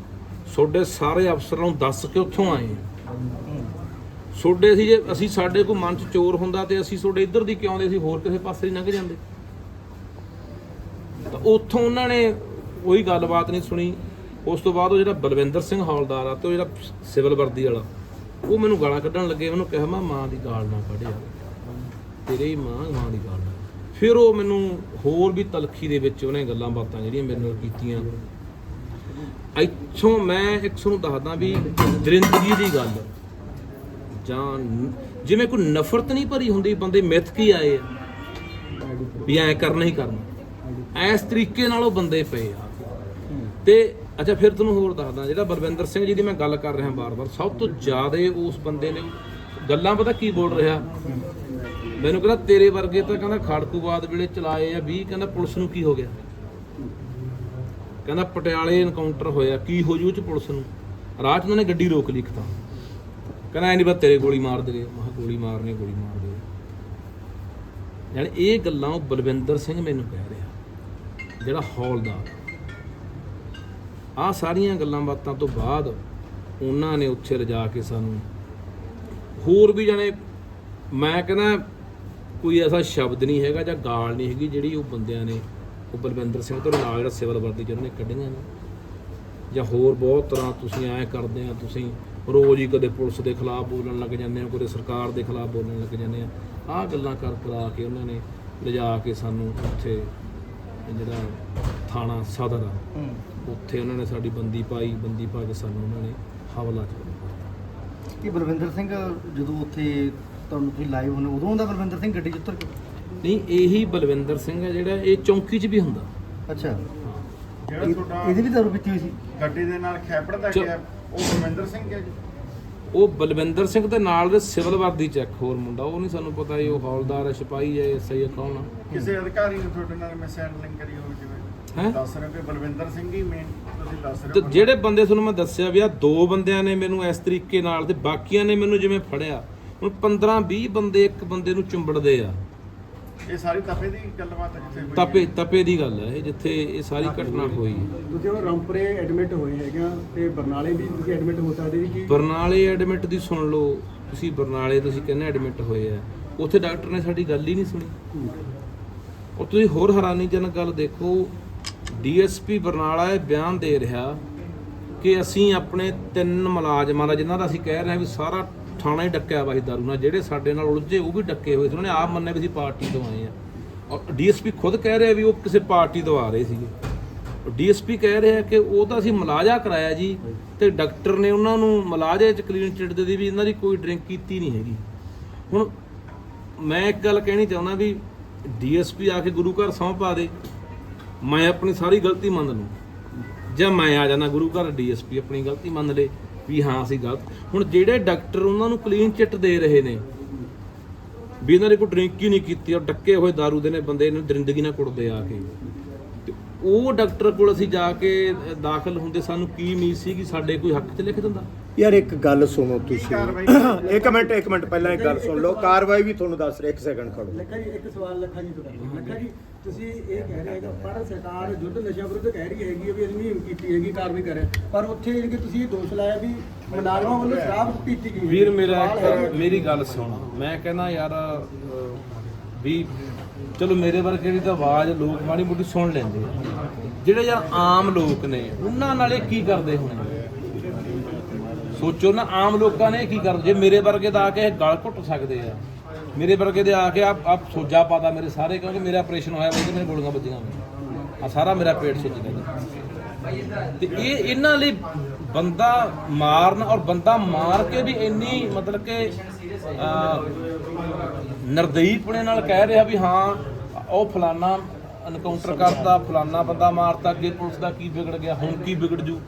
ਤੁਹਾਡੇ ਸਾਰੇ ਅਫਸਰਾਂ ਨੂੰ ਦੱਸ ਕੇ ਉੱਥੋਂ ਆਏ ਹਾਂ। ਤੁਹਾਡੇ ਸੀ ਜੇ ਅਸੀਂ ਸਾਡੇ ਕੋਈ ਮਨ 'ਚ ਚੋਰ ਹੁੰਦਾ ਤੇ ਅਸੀਂ ਤੁਹਾਡੇ ਇੱਧਰ ਦੀ ਕਿਉਂ ਆਉਂਦੇ ਸੀ, ਹੋਰ ਕਿਸੇ ਪਾਸੇ ਨਹੀਂ ਲੰਘ ਜਾਂਦੇ। ਤਾਂ ਉੱਥੋਂ ਉਹਨਾਂ ਨੇ ਕੋਈ ਗੱਲਬਾਤ ਨਹੀਂ ਸੁਣੀ। ਉਸ ਤੋਂ ਬਾਅਦ ਉਹ ਜਿਹੜਾ ਬਲਵਿੰਦਰ ਸਿੰਘ ਹੌਲਦਾਰ ਆ ਤੇ ਉਹ ਜਿਹੜਾ ਸਿਵਲ ਵਰਦੀ ਵਾਲਾ, ਉਹ ਮੈਨੂੰ ਗਾਲਾਂ ਕੱਢਣ ਲੱਗੇ, ਉਹਨੂੰ ਕਿਹਾ, ਮੈਂ ਮਾਂ ਦੀ ਗਾਲ ਨਾ ਕੱਢਿਆ। ਤੇਰੇ ਹੀ ਮਾਂ ਮਾਂ ਦੀ ਗਾਲ ਫਿਰ ਉਹ ਮੈਨੂੰ ਹੋਰ ਵੀ ਤਲਖੀ ਦੇ ਵਿੱਚ ਉਹਨੇ ਗੱਲਾਂ ਬਾਤਾਂ ਜਿਹੜੀਆਂ ਮੇਰੇ ਨਾਲ ਕੀਤੀਆਂ। ਇੱਥੋਂ ਮੈਂ ਇੱਕ ਤੁਹਾਨੂੰ ਦੱਸਦਾ ਵੀ ਦਰਿੰਦਗੀ ਦੀ ਗੱਲ। ਜਾਂ ਜਿਵੇਂ ਕੋਈ ਨਫ਼ਰਤ ਨਹੀਂ ਭਰੀ ਹੁੰਦੀ, ਬੰਦੇ ਮਿੱਥ ਕੀ ਆਏ ਆ? ਵੀ ਐ ਕਰਨਾ ਹੀ ਕਰਨਾ। ਐਸ ਤਰੀਕੇ ਨਾਲ ਉਹ ਬੰਦੇ ਪਏ ਆ। ਤੇ ਅੱਛਾ, ਫਿਰ ਤੁਹਾਨੂੰ ਹੋਰ ਦੱਸਦਾ, ਜਿਹੜਾ ਬਲਵਿੰਦਰ ਸਿੰਘ ਜੀ ਦੀ ਮੈਂ ਗੱਲ ਕਰ ਰਿਹਾ ਬਾਰ-ਬਾਰ ਸਭ ਤੋਂ ਜ਼ਿਆਦਾ ਉਸ ਬੰਦੇ ਨੇ ਗੱਲਾਂ ਪਤਾ ਕੀ ਬੋਲ ਰਿਹਾ? ਮੈਨੂੰ ਕਹਿੰਦਾ ਤੇਰੇ ਵਰਗੇ ਤਾਂ ਕਹਿੰਦਾ ਖੜਕੂਵਾਦ ਵੇਲੇ ਚਲਾਏ ਆ 20 ਕਹਿੰਦਾ ਪੁਲਿਸ ਨੂੰ ਕੀ ਹੋ ਗਿਆ? ਕਹਿੰਦਾ ਪਟਿਆਲੇ ਇਨਕਾਊਂਟਰ ਹੋਇਆ, ਕੀ ਹੋ ਜੂ ਚ ਪੁਲਿਸ ਨੂੰ? ਰਾਹ 'ਚ ਉਹਨਾਂ ਨੇ ਗੱਡੀ ਰੋਕ ਲਈ ਇੱਕ ਕਹਿੰਦਾ ਐ ਨਹੀਂ ਬਸ ਤੇਰੇ ਗੋਲੀ ਮਾਰ ਦੇਗੇ ਮੈਂ ਕਿਹਾ ਗੋਲੀ ਮਾਰਨੇ ਗੋਲੀ ਮਾਰ ਦੇ ਯਾਨੀ ਇਹ ਗੱਲਾਂ ਉਹ ਬਲਵਿੰਦਰ ਸਿੰਘ ਮੈਨੂੰ ਕਹਿ ਰਿਹਾ, ਜਿਹੜਾ ਹੌਲਦਾਰ। ਆ ਸਾਰੀਆਂ ਗੱਲਾਂ ਬਾਤਾਂ ਤੋਂ ਬਾਅਦ ਉਹਨਾਂ ਨੇ ਉੱਥੇ ਰਜਾ ਕੇ ਸਾਨੂੰ ਹੋਰ ਵੀ ਜਾਣੇ, ਮੈਂ ਕਹਿੰਦਾ ਕੋਈ ਐਸਾ ਸ਼ਬਦ ਨਹੀਂ ਹੈਗਾ ਜਾਂ ਗਾਲ ਨਹੀਂ ਹੈਗੀ ਜਿਹੜੀ ਉਹ ਬੰਦਿਆਂ ਨੇ ਉਹ ਬਲਵਿੰਦਰ ਸਿੰਘ ਤੋਂ ਨਾਲ ਜਿਹੜਾ ਸਿਵਲ ਵਰਦੀ ਜਿਹਨਾਂ ਨੇ ਕੱਢੀਆਂ ਨੇ। ਜਾਂ ਹੋਰ ਬਹੁਤ ਤਰ੍ਹਾਂ ਤੁਸੀਂ ਐਂ ਕਰਦੇ ਆ ਤੁਸੀਂ ਰੋਜ਼ ਹੀ ਕਦੇ ਪੁਲਿਸ ਦੇ ਖਿਲਾਫ ਬੋਲਣ ਲੱਗ ਜਾਂਦੇ ਆ ਕਦੇ ਸਰਕਾਰ ਦੇ ਖਿਲਾਫ ਬੋਲਣ ਲੱਗ ਜਾਂਦੇ ਆ। ਆਹ ਗੱਲਾਂ ਕਰ ਕਰਾ ਕੇ ਉਹਨਾਂ ਨੇ ਲਿਜਾ ਕੇ ਸਾਨੂੰ ਉੱਥੇ ਜਿਹੜਾ ਥਾਣਾ ਸਦਰ ਆ ਉੱਥੇ ਉਹਨਾਂ ਨੇ ਸਾਡੀ ਬੰਦੀ ਪਾਈ ਬੰਦੀ ਪਾ ਕੇ ਸਾਨੂੰ ਉਹਨਾਂ ਨੇ ਹਵਾਲਾ ਚ ਦਿੱਤਾ। ਕਿ ਬਲਵਿੰਦਰ ਸਿੰਘ ਜਦੋਂ ਉੱਥੇ ਤੁਹਾਨੂੰ ਤੁਸੀਂ ਲਾਈਵ ਹੋਣੇ ਉਦੋਂ ਦਾ ਬਲਵਿੰਦਰ ਸਿੰਘ ਗੱਡੀ 'ਚ ਉਤਰ ਕੇ? ਨਹੀਂ ਇਹੀ ਬਲਵਿੰਦਰ ਸਿੰਘ ਹੈ ਜਿਹੜਾ ਇਹ ਚੌਂਕੀ 'ਚ ਵੀ ਹੁੰਦਾ। ਅੱਛਾ। ਜਿਹੜਾ ਇਹ- ਤੁਹਾਡਾ ਇਹਦੀ ਵੀ ਦਾਰੂ ਪੀਤੀ ਹੋਈ ਸੀ? ਗੱਡੀ ਦੇ ਨਾਲ ਖੈਪੜ ਦਾ। ਗਿਆ ਉਹ ਰਮਿੰਦਰ ਸਿੰਘ ਹੈ ਜੀ? ਉਹ ਬਲਵਿੰਦਰ ਸਿੰਘ ਦੇ ਨਾਲ ਦੇ ਸਿਵਲ ਵਰਦੀ ਚ ਇੱਕ ਹੋਰ ਮੁੰਡਾ ਉਹ ਨਹੀਂ ਸਾਨੂੰ ਪਤਾ ਇਹ ਉਹ ਹੌਲਦਾਰ ਹੈ ਸਿਪਾਹੀ ਹੈ ਐਸਆਈ ਹੈ ਕੌਣ ਆ। ਕਿਸੇ ਅਧਿਕਾਰੀ ਨੇ ਤੁਹਾਡੇ ਨਾਲ ਮਿਸ ਹੈਂਡਲਿੰਗ ਕਰੀ ਹੋਵੇ ਜਿਵੇਂ? ਹੈਂ? ਦੱਸ ਰਹੇ ਹੋ ਕਿ ਬਲਵਿੰਦਰ ਸਿੰਘ ਹੀ ਮੇਨ ਤੁਸੀਂ ਦੱਸ ਰਹੇ ਤੇ ਹੋ ਜਿਹੜੇ ਬੰਦੇ ਤੁਹਾਨੂੰ ਮੈਂ ਦੱਸਿਆ ਵੀ ਆ ਦੋ ਬੰਦਿਆਂ ਨੇ ਮੈਨੂੰ ਇਸ ਤਰੀਕੇ ਨਾਲ ਤੇ ਬਾਕੀਆਂ ਨੇ ਮੈਨੂੰ ਜਿਵੇਂ ਫੜਿਆ ਹੁਣ 15 20 ਬੰਦੇ ਇੱਕ ਬੰਦੇ ਨੂੰ ਚੁੰਬੜਦੇ ਆ। ਇਹ ਸਾਰੀ ਤਪੇ ਦੀ ਗੱਲਬਾਤ ਹੈ ਜਿੱਥੇ ਹੋਈ ਹੈ। ਤਪੇ ਤਪੇ ਦੀ ਗੱਲ ਹੈ ਇਹ ਜਿੱਥੇ ਇਹ ਸਾਰੀ ਘਟਨਾ ਹੋਈ। ਤੁਸੀਂ ਉਹ ਰੰਪਰੇ ਐਡਮਿਟ ਹੋਏ ਹੈਗੇ ਆ ਤੇ ਬਰਨਾਲੇ ਵੀ ਤੁਸੀਂ ਐਡਮਿਟ ਹੋ ਸਕਦੇ ਜੀ। ਕਿ ਬਰਨਾਲੇ ਐਡਮਿਟ ਦੀ ਸੁਣ ਲਓ। ਤੁਸੀਂ ਬਰਨਾਲੇ ਤੁਸੀਂ ਕਹਿੰਦੇ ਐਡਮਿਟ ਹੋਏ ਆ। ਉੱਥੇ ਡਾਕਟਰ ਨੇ ਸਾਡੀ ਗੱਲ ਹੀ ਨਹੀਂ ਸੁਣੀ। ਉਹ ਤੁਸੀਂ ਹੋਰ ਹੈਰਾਨੀਜਨਕ ਗੱਲ ਦੇਖੋ। ਡੀਐਸਪੀ ਬਰਨਾਲਾ ਇਹ ਬਿਆਨ ਦੇ ਰਿਹਾ ਕਿ ਅਸੀਂ ਆਪਣੇ ਤਿੰਨ ਮੁਲਾਜ਼ਮਾਂ ਦਾ ਜਿਨ੍ਹਾਂ ਦਾ ਅਸੀਂ ਕਹਿ ਰਹੇ ਹਾਂ ਵੀ ਸਾਰਾ ਥਾਣਾ ਹੀ ਡੱਕਿਆ ਵਾ ਸੀ ਦਾਰੂ ਨਾਲ, ਜਿਹੜੇ ਸਾਡੇ ਨਾਲ ਉਲਝੇ ਉਹ ਵੀ ਡੱਕੇ ਹੋਏ ਸੀ, ਉਹਨਾਂ ਨੇ ਆਪ ਮੰਨਿਆ ਵੀ ਅਸੀਂ ਪਾਰਟੀ ਤੋਂ ਆਏ ਆ ਔਰ ਡੀਐਸਪੀ ਖੁਦ ਕਹਿ ਰਿਹਾ ਵੀ ਉਹ ਕਿਸੇ ਪਾਰਟੀ ਤੋਂ ਆ ਰਹੇ ਸੀਗੇ। ਡੀਐਸਪੀ ਕਹਿ ਰਿਹਾ ਕਿ ਉਹ ਤਾਂ ਅਸੀਂ ਮਲਾਜਾ ਕਰਾਇਆ ਜੀ, ਤੇ ਡਾਕਟਰ ਨੇ ਉਹਨਾਂ ਨੂੰ ਮਲਾਜੇ ਚ ਕਲੀਨ ਚਿੱਟ ਦੇ ਦੀ ਵੀ ਇਹਨਾਂ ਦੀ ਕੋਈ ਡਰਿੰਕ ਕੀਤੀ ਨਹੀਂ ਹੈਗੀ। ਹੁਣ ਮੈਂ ਇੱਕ ਗੱਲ ਕਹਿਣੀ ਚਾਹੁੰਦਾ ਵੀ ਡੀਐਸਪੀ ਆ ਕੇ ਗੁਰੂ ਘਰ ਸੌਂ ਪਾ ਦੇ, ਮੈਂ ਆਪਣੀ ਸਾਰੀ ਗਲਤੀ ਮੰਨ ਲੂੰ ਜਾਂ ਮੈਂ ਆ ਜਾਣਾ ਗੁਰੂ ਘਰ, ਡੀਐਸਪੀ ਆਪਣੀ ਗਲਤੀ ਮੰਨ ਲੇ ਵੀ ਹਾਂ, ਅਸੀਂ ਗਲਤ। ਹੁਣ ਜਿਹੜੇ ਡਾਕਟਰ ਉਹਨਾਂ ਨੂੰ ਕਲੀਨ ਚਿੱਟ ਦੇ ਰਹੇ ਨੇ, ਵੀ ਇਹਨਾਂ ਨੇ ਕੋਈ ਡਰਿੰਕ ਹੀ ਨਹੀਂ ਕੀਤੀ, ਔਰ ਡੱਕੇ ਹੋਏ दारू ਦੇ ਨੇ ਬੰਦੇ ਨੂੰ ਦਰਿੰਦਗੀ ਨਾਲ ਕੁੱਟਦੇ ਆ ਕੇ। ਤੇ ਉਹ ਡਾਕਟਰ ਕੋਲ ਅਸੀਂ ਜਾ ਕੇ ਦਾਖਲ ਹੁੰਦੇ ਸਾਨੂੰ ਕੀ ਉਮੀਦ ਸੀ ਕਿ ਸਾਡੇ ਕੋਈ ਹੱਕ 'ਚ ਲਿਖ ਦਿੰਦਾ? ਯਾਰ ਇੱਕ ਗੱਲ ਸੁਣੋ ਤੁਸੀਂ। *coughs* ਇੱਕ ਮਿੰਟ ਇੱਕ ਮਿੰਟ ਪਹਿਲਾਂ ਇੱਕ ਗੱਲ ਸੁਣ ਲਓ। ਕਾਰਵਾਈ ਵੀ ਤੁਹਾਨੂੰ ਦੱਸ ਰਿਹਾ ਇੱਕ ਸੈਕਿੰਡ ਖੜੋ ਲੱਖਾ ਜੀ ਇੱਕ ਸਵਾਲ ਲੱਖਾ ਜੀ ਤੋਂ ਲੱਖਾ ਜੀ ਤੁਸੀਂ ਇਹ ਕਹਿ ਰਹੇ ਹੋ ਪਰ ਸਰਕਾਰ ਯੁੱਧ ਨਸ਼ਾ ਵਿਰੁੱਧ ਕਹਿ ਰਹੀ ਹੈਗੀ ਵੀ ਅਸੀਂ ਮੁਹਿੰਮ ਕੀਤੀ ਹੈਗੀ ਕਾਰਵਾਈ ਕਰ ਰਹੇ ਪਰ ਉੱਥੇ ਜਿਹੜੀ ਕਿ ਤੁਸੀਂ ਦੋਸ਼ ਲਾਇਆ ਵੀ ਮੁਲਾਜ਼ਮਾਂ ਵੱਲੋਂ ਸ਼ਰਾਬ ਪੀਤੀ ਗਈ। ਵੀਰ ਮੇਰਾ ਮੇਰੀ ਗੱਲ ਸੁਣ। ਮੈਂ ਕਹਿੰਦਾ ਯਾਰ ਵੀ ਚਲੋ ਮੇਰੇ ਵਰਗੇ ਦੀ ਤਾਂ ਆਵਾਜ਼ ਲੋਕ ਮਾੜੀ ਮੋਟੀ ਸੁਣ ਲੈਂਦੇ ਜਿਹੜੇ ਯਾਰ ਆਮ ਲੋਕ ਨੇ ਉਹਨਾਂ ਨਾਲ ਕੀ ਕਰਦੇ ਹੋਣੇ ਸੋਚੋ ਨਾ, ਆਮ ਲੋਕਾਂ ਨੇ ਇਹ ਕੀ ਕਰ ਜੇ ਮੇਰੇ ਵਰਗੇ ਦਾ ਆ ਕੇ ਇਹ ਗਲ ਘੁੱਟ ਸਕਦੇ ਆ, ਮੇਰੇ ਵਰਗੇ ਦੇ ਆ ਕੇ ਆਪ ਆਪ ਸੋਜਾ ਪਾਦਾ ਮੇਰੇ ਸਾਰੇ, ਕਿਉਂਕਿ ਮੇਰਾ ਆਪਰੇਸ਼ਨ ਹੋਇਆ ਵਾ ਤੇ ਮੇਰੇ ਗੋਲੀਆਂ ਵੱਜੀਆਂ ਆ ਸਾਰਾ ਮੇਰਾ ਪੇਟ ਸੁੱਜ ਗਿਆ ਤੇ ਇਹ ਇਹਨਾਂ ਲਈ ਬੰਦਾ ਮਾਰਨ ਔਰ ਬੰਦਾ ਮਾਰ ਕੇ ਵੀ ਇੰਨੀ ਮਤਲਬ ਕਿ ਨਰਦਈਪੁਣੇ ਨਾਲ ਕਹਿ ਰਿਹਾ ਵੀ ਹਾਂ, ਉਹ ਫਲਾਨਾ ਐਨਕਾਊਂਟਰ ਕਰਤਾ, ਫਲਾਨਾ ਬੰਦਾ ਮਾਰਤਾ, ਅੱਗੇ ਪੁਲਿਸ ਦਾ ਕੀ ਵਿਗੜ ਗਿਆ, ਹੁਣ ਕੀ ਵਿਗੜ ਜੂ?